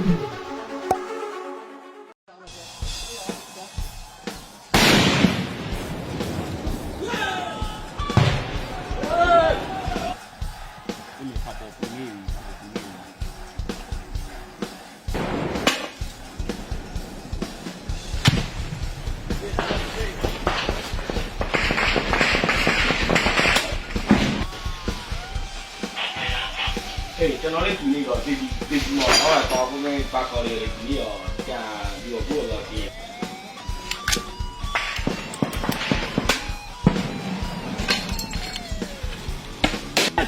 Mm-hmm. အေးကျွန်တော်လည်းဒီနေ့တော့ဒီဒီဒီမော်ဟောတော့ဘုမေပါကော်လေးဒီနေ့တော့ကြာပြီးတော့ပို့တော့ဒီ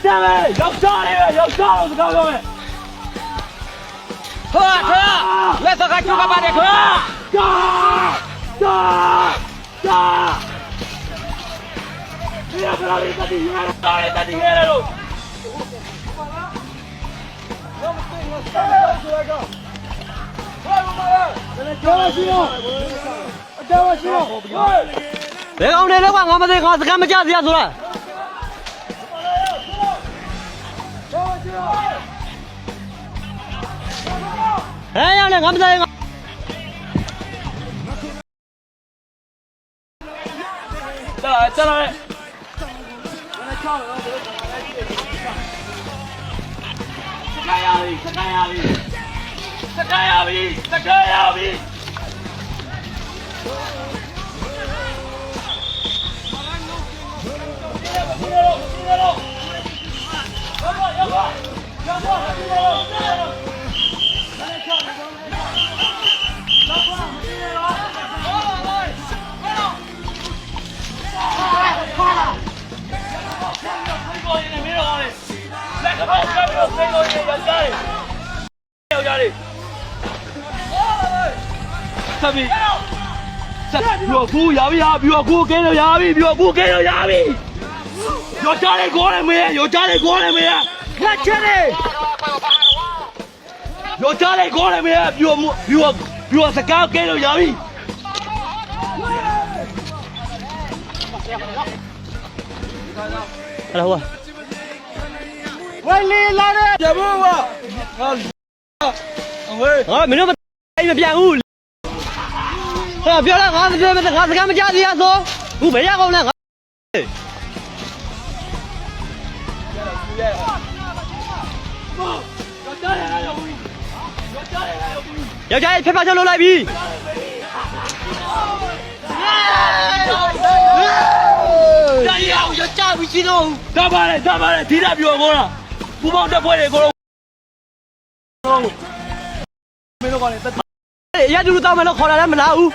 တမ်းမယ်ရောက်ကြတယ်ရောက်ကြတော့စကားပြောမယ်ထွက်ထွက်လက်စကားချုပ်ကပါတယ်ထွက်ကာကာကာဒီရကလေးတတိယတာတတိယလို့ ဘယ်ကောင်တွေတော့ငါမသိငါစကားမကြစရာဆိုတာဟဲ့ရောက်နေငါမသိငါတ က်လာတက်လာစကားရပြီစကားရပြီစကားရပြီစကားရပြီ ဆက်ပြီးဆက်ပြီးတော့ကူရပြီဟာပြီးတော့ကူကင်းလို့ရပြီပြီးတော့ကူကင်းလို့ရပြီရောက်ကြတယ်ကိုလည်းမင်းရောက်ကြတယ်ကိုလည်းမင်းလက်ချက်တယ်ရောက်ကြတယ်ကိုလည်းမင်းပြီးတော့ပြီးတော့ပြီးတော့စကားကင်းလို့ရပြီဟဲ့ဟို ဝိုင်းလေးလာတယ်ပြဖို့ပါဟာအဝေးငါမင်းတို့မအိမ်မပြန်ဘူးဟဲ့ပြောလားငါမပြောမငါစကားမကြစရာဆိုဘူးဘယ်ရကောင်လဲငါယောက်ျားရဲ့ဖက်ဖက်ချုပ်လုပ်လိုက်ပြီတာရအောင်ရကြပြီရှိတော့ဒါပါလေဒါပါလေဒီတာပြောကောလား ပူပေါင်းတက်ဖွဲ့တွေကိုတော့မင်းတို့ကလည်းတက်ရတူတူတောင်းမယ်လို့ခေါ်လာလည်းမလာဘူး